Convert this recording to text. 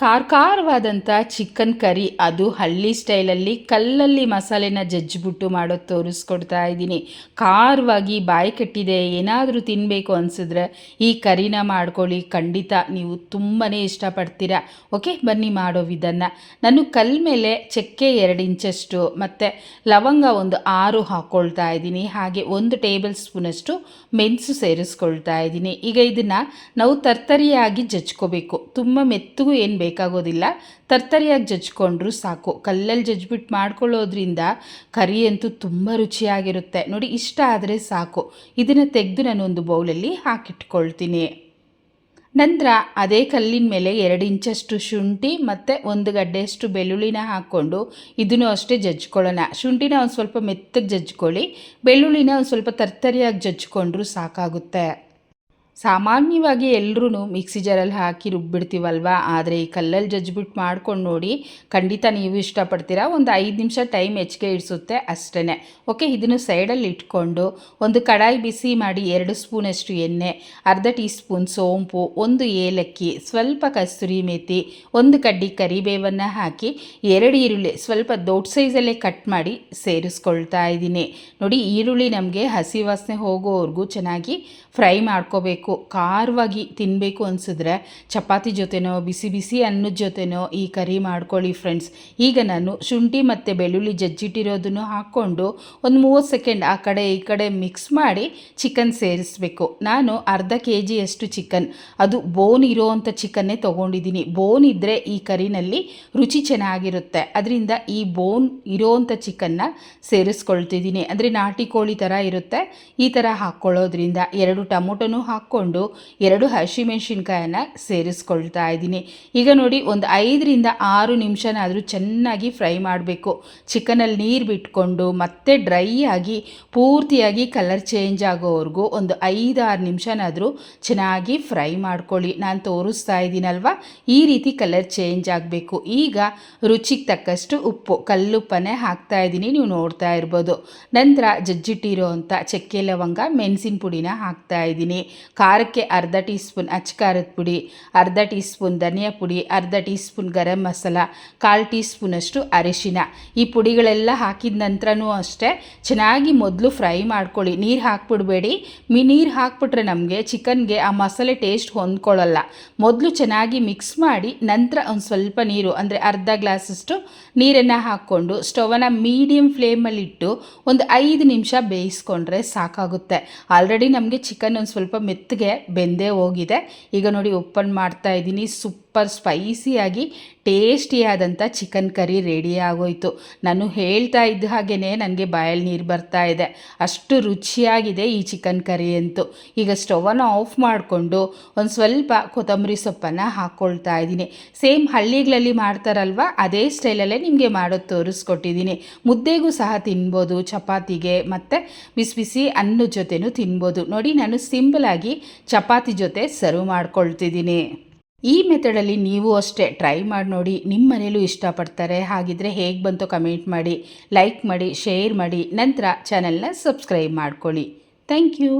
ಖಾರ ಖಾರವಾದಂಥ chicken curry ಅದು ಹಳ್ಳಿ ಸ್ಟೈಲಲ್ಲಿ ಕಲ್ಲಲ್ಲಿ ಮಸಾಲೆನ ಜಜ್ಜಿಬಿಟ್ಟು ಮಾಡೋದು ತೋರಿಸ್ಕೊಡ್ತಾ ಇದ್ದೀನಿ. ಖಾರವಾಗಿ ಬಾಯಿ ಕಟ್ಟಿದೆ, ಏನಾದರೂ ತಿನ್ನಬೇಕು ಅನಿಸಿದ್ರೆ ಈ ಕರಿನ ಮಾಡ್ಕೊಳ್ಳಿ. ಖಂಡಿತ ನೀವು ತುಂಬಾ ಇಷ್ಟಪಡ್ತೀರಾ. ಓಕೆ, ಬನ್ನಿ ಮಾಡೋ ವಿಧಾನ. ನಾನು ಕಲ್ ಮೇಲೆ ಚಕ್ಕೆ ಎರಡು ಇಂಚಷ್ಟು ಮತ್ತು ಲವಂಗ ಒಂದು ಆರು ಹಾಕ್ಕೊಳ್ತಾ ಇದ್ದೀನಿ. ಹಾಗೆ ಒಂದು ಟೇಬಲ್ ಸ್ಪೂನಷ್ಟು ಮೆಣಸು ಸೇರಿಸ್ಕೊಳ್ತಾ ಇದ್ದೀನಿ. ಈಗ ಇದನ್ನು ನಾವು ತರ್ತರಿಯಾಗಿ ಜಜ್ಕೋಬೇಕು. ತುಂಬ ಮೆತ್ತಗೂ ಏನು ಬೇಕಾಗೋದಿಲ್ಲ. ತರ್ತರಿಯಾಗಿ ಜಜ್ಕೊಂಡ್ರು ಸಾಕು. ಕಲ್ಲಲ್ಲಿ ಜಜ್ಬಿಟ್ಟು ಮಾಡ್ಕೊಳ್ಳೋದ್ರಿಂದ ಕರಿ ಅಂತೂ ತುಂಬ ರುಚಿಯಾಗಿರುತ್ತೆ. ನೋಡಿ, ಇಷ್ಟ ಆದರೆ ಸಾಕು. ಇದನ್ನು ತೆಗೆದು ನಾನು ಒಂದು ಬೌಲಲ್ಲಿ ಹಾಕಿಟ್ಕೊಳ್ತೀನಿ. ನಂತರ ಅದೇ ಕಲ್ಲಿನ ಮೇಲೆ ಎರಡು ಇಂಚಷ್ಟು ಶುಂಠಿ ಮತ್ತು ಒಂದು ಗಡ್ಡೆಯಷ್ಟು ಬೆಳ್ಳುಳ್ಳಿನ ಹಾಕ್ಕೊಂಡು ಇದನ್ನು ಅಷ್ಟೇ ಜಜ್ಕೊಳ್ಳೋಣ. ಶುಂಠಿನ ಒಂದು ಸ್ವಲ್ಪ ಮೆತ್ತಗೆ ಜಜ್ಕೊಳ್ಳಿ. ಬೆಳ್ಳುಳ್ಳಿನ ಒಂದು ಸ್ವಲ್ಪ ತರ್ತರಿಯಾಗಿ ಜಜ್ಕೊಂಡ್ರೂ ಸಾಕಾಗುತ್ತೆ. ಸಾಮಾನ್ಯವಾಗಿ ಎಲ್ಲರೂ ಮಿಕ್ಸಿ ಜಾರಲ್ಲಿ ಹಾಕಿ ರುಬ್ಬಿಡ್ತೀವಲ್ವ? ಆದರೆ ಈ ಕಲ್ಲಲ್ಲಿ ಜಜ್ಬಿಟ್ಟು ಮಾಡ್ಕೊಂಡು ನೋಡಿ ಖಂಡಿತ ನೀವು ಇಷ್ಟಪಡ್ತೀರಾ. ಒಂದು ಐದು ನಿಮಿಷ ಟೈಮ್ ಹೆಚ್ಚಿಗೆ ಇಡಿಸುತ್ತೆ ಅಷ್ಟೇ ಓಕೆ, ಇದನ್ನು ಸೈಡಲ್ಲಿ ಇಟ್ಕೊಂಡು ಒಂದು ಕಡಾಯಿ ಬಿಸಿ ಮಾಡಿ ಎರಡು ಸ್ಪೂನಷ್ಟು ಎಣ್ಣೆ, ಅರ್ಧ ಟೀ ಸ್ಪೂನ್ ಸೋಂಪು, ಒಂದು ಏಲಕ್ಕಿ, ಸ್ವಲ್ಪ ಕಸ್ತೂರಿ ಮೇತಿ, ಒಂದು ಕಡ್ಡಿ ಕರಿಬೇವನ್ನು ಹಾಕಿ ಎರಡು ಈರುಳ್ಳಿ ಸ್ವಲ್ಪ ದೊಡ್ಡ ಸೈಜಲ್ಲೇ ಕಟ್ ಮಾಡಿ ಸೇರಿಸ್ಕೊಳ್ತಾ ಇದ್ದೀನಿ. ನೋಡಿ, ಈರುಳ್ಳಿ ನಮಗೆ ಹಸಿ ವಾಸನೆ ಹೋಗೋವರೆಗೂ ಚೆನ್ನಾಗಿ ಫ್ರೈ ಮಾಡ್ಕೋಬೇಕು. ಖಾರವಾಗಿ ತಿನ್ನಬೇಕು ಅನಿಸಿದ್ರೆ ಚಪಾತಿ ಜೊತೆನೋ, ಬಿಸಿ ಬಿಸಿ ಅನ್ನದ ಜೊತೆನೋ ಈ ಕರಿ ಮಾಡ್ಕೊಳ್ಳಿ ಫ್ರೆಂಡ್ಸ್ ಈಗ ನಾನು ಶುಂಠಿ ಮತ್ತು ಬೆಳ್ಳುಳ್ಳಿ ಜಜ್ಜಿಟ್ಟಿರೋದನ್ನು ಹಾಕ್ಕೊಂಡು ಒಂದು ಮೂವತ್ತು ಸೆಕೆಂಡ್ ಆ ಕಡೆ ಈ ಕಡೆ ಮಿಕ್ಸ್ ಮಾಡಿ ಚಿಕನ್ ಸೇರಿಸಬೇಕು. ನಾನು ಅರ್ಧ ಕೆ ಜಿಯಷ್ಟು ಚಿಕನ್ ಅದು ಬೋನ್ ಇರೋವಂಥ ಚಿಕನ್ನೇ ತೊಗೊಂಡಿದ್ದೀನಿ. ಬೋನ್ ಇದ್ದರೆ ಈ ಕರಿನಲ್ಲಿ ರುಚಿ ಚೆನ್ನಾಗಿರುತ್ತೆ. ಅದರಿಂದ ಈ ಬೋನ್ ಇರೋವಂಥ ಚಿಕನ್ನ ಸೇರಿಸ್ಕೊಳ್ತಿದ್ದೀನಿ. ಅಂದರೆ ನಾಟಿ ಕೋಳಿ ಥರ ಇರುತ್ತೆ. ಈ ಥರ ಹಾಕ್ಕೊಳ್ಳೋದ್ರಿಂದ ಎರಡು ಟೊಮೊಟೊನೂ ಹಾಕ್ಕೊಂಡು ಎರಡು ಹಸಿಮೆಣ್ಸಿನ್ಕಾಯನ್ನು ಸೇರಿಸ್ಕೊಳ್ತಾ ಇದ್ದೀನಿ. ಈಗ ನೋಡಿ ಒಂದು ಐದರಿಂದ ಆರು ನಿಮಿಷನಾದರೂ ಚೆನ್ನಾಗಿ ಫ್ರೈ ಮಾಡಬೇಕು. ಚಿಕನಲ್ಲಿ ನೀರು ಬಿಟ್ಕೊಂಡು ಮತ್ತೆ ಡ್ರೈ ಆಗಿ ಪೂರ್ತಿಯಾಗಿ ಕಲರ್ ಚೇಂಜ್ ಆಗೋವರೆಗೂ ಒಂದು ಐದು ಆರು ನಿಮಿಷನಾದರೂ ಚೆನ್ನಾಗಿ ಫ್ರೈ ಮಾಡ್ಕೊಳ್ಳಿ. ನಾನು ತೋರಿಸ್ತಾ ಇದ್ದೀನಲ್ವ? ಈ ರೀತಿ ಕಲರ್ ಚೇಂಜ್ ಆಗಬೇಕು. ಈಗ ರುಚಿಗೆ ತಕ್ಕಷ್ಟು ಉಪ್ಪು ಕಲ್ಲುಪ್ಪನೇ ಹಾಕ್ತಾ ಇದ್ದೀನಿ. ನೀವು ನೋಡ್ತಾ ಇರ್ಬೋದು. ನಂತರ ಜಜ್ಜಿಟ್ಟಿರೋ ಅಂಥ ಚಕ್ಕೆ ಲವಂಗ, ಮೆಣಸಿನ ಪುಡಿನ ಹಾಕ್ತಾ ಇದ್ದೀನಿ. ಖಾರಕ್ಕೆ ಅರ್ಧ ಟೀ ಸ್ಪೂನ್ ಅಚ್ಕಾರದ ಪುಡಿ, ಅರ್ಧ ಟೀ ಸ್ಪೂನ್ ಧನಿಯಾ ಪುಡಿ, ಅರ್ಧ ಟೀ ಸ್ಪೂನ್ ಗರಂ ಮಸಾಲ, ಕಾಲು ಟೀ ಸ್ಪೂನಷ್ಟು ಅರಿಶಿನ. ಈ ಪುಡಿಗಳೆಲ್ಲ ಹಾಕಿದ ನಂತರನೂ ಅಷ್ಟೇ, ಚೆನ್ನಾಗಿ ಮೊದಲು ಫ್ರೈ ಮಾಡ್ಕೊಳ್ಳಿ. ನೀರು ಹಾಕ್ಬಿಡ್ಬೇಡಿ. ಮಿ ನೀರು ಹಾಕ್ಬಿಟ್ರೆ ನಮಗೆ ಚಿಕನ್ಗೆ ಆ ಮಸಾಲೆ ಟೇಸ್ಟ್ ಹೊಂದ್ಕೊಳ್ಳಲ್ಲ. ಮೊದಲು ಚೆನ್ನಾಗಿ ಮಿಕ್ಸ್ ಮಾಡಿ ನಂತರ ಒಂದು ಸ್ವಲ್ಪ ನೀರು, ಅಂದರೆ ಅರ್ಧ ಗ್ಲಾಸಷ್ಟು ನೀರನ್ನು ಹಾಕ್ಕೊಂಡು ಸ್ಟವನ್ನು ಮೀಡಿಯಮ್ ಫ್ಲೇಮಲ್ಲಿಟ್ಟು ಒಂದು ಐದು ನಿಮಿಷ ಬೇಯಿಸ್ಕೊಂಡ್ರೆ ಸಾಕಾಗುತ್ತೆ. ಆಲ್ರೆಡಿ ನಮಗೆ ಚಿಕನ್ ಒಂದು ಸ್ವಲ್ಪ ಮೆತ್ತಗೆ ಬೆಂದೇ ಹೋಗಿದೆ. ಈಗ ನೋಡಿ ಓಪನ್ ಮಾಡ್ತಾ ಇದ್ದೀನಿ. ಸೂಪರ್ ಸ್ಪೈಸಿಯಾಗಿ ಟೇಸ್ಟಿಯಾದಂಥ ಚಿಕನ್ ಕರಿ ರೆಡಿ ಆಗೋಯಿತು. ನಾನು ಹೇಳ್ತಾ ಇದ್ದ ಹಾಗೇ ನನಗೆ ಬಾಯಲ್ಲಿ ನೀರು ಬರ್ತಾ ಇದೆ. ಅಷ್ಟು ರುಚಿಯಾಗಿದೆ ಈ ಚಿಕನ್ ಕರಿ ಅಂತೂ. ಈಗ ಸ್ಟವನ್ನು ಆಫ್ ಮಾಡಿಕೊಂಡು ಒಂದು ಸ್ವಲ್ಪ ಕೊತ್ತಂಬರಿ ಸೊಪ್ಪನ್ನು ಹಾಕ್ಕೊಳ್ತಾ ಇದ್ದೀನಿ. ಸೇಮ್ ಹಳ್ಳಿಗಳಲ್ಲಿ ಮಾಡ್ತಾರಲ್ವ, ಅದೇ ಸ್ಟೈಲಲ್ಲೇ ನಿಮಗೆ ಮಾಡೋದು ತೋರಿಸ್ಕೊಟ್ಟಿದ್ದೀನಿ. ಮುದ್ದೆಗೂ ಸಹ ತಿನ್ಬೋದು, ಚಪಾತಿಗೆ ಮತ್ತು ಬಿಸಿ ಬಿಸಿ ಅನ್ನದ ಜೊತೆನೂ ತಿನ್ಬೋದು. ನೋಡಿ, ನಾನು ಸಿಂಪಲಾಗಿ ಚಪಾತಿ ಜೊತೆ ಸರ್ವ್ ಮಾಡ್ಕೊಳ್ತಿದ್ದೀನಿ. ಈ ಮೆಥಡಲ್ಲಿ ನೀವು ಅಷ್ಟೇ ಟ್ರೈ ಮಾಡಿ ನೋಡಿ ನಿಮ್ಮ ಮನೇಲೂ ಇಷ್ಟಪಡ್ತಾರೆ. ಹಾಗಿದ್ರೆ ಹೇಗೆ ಬಂತು ಕಮೆಂಟ್ ಮಾಡಿ ಲೈಕ್ ಮಾಡಿ ಶೇರ್ ಮಾಡಿ, ನಂತರ ಚಾನೆಲ್ನ ಸಬ್ಸ್ಕ್ರೈಬ್ ಮಾಡ್ಕೊಳ್ಳಿ. Thank you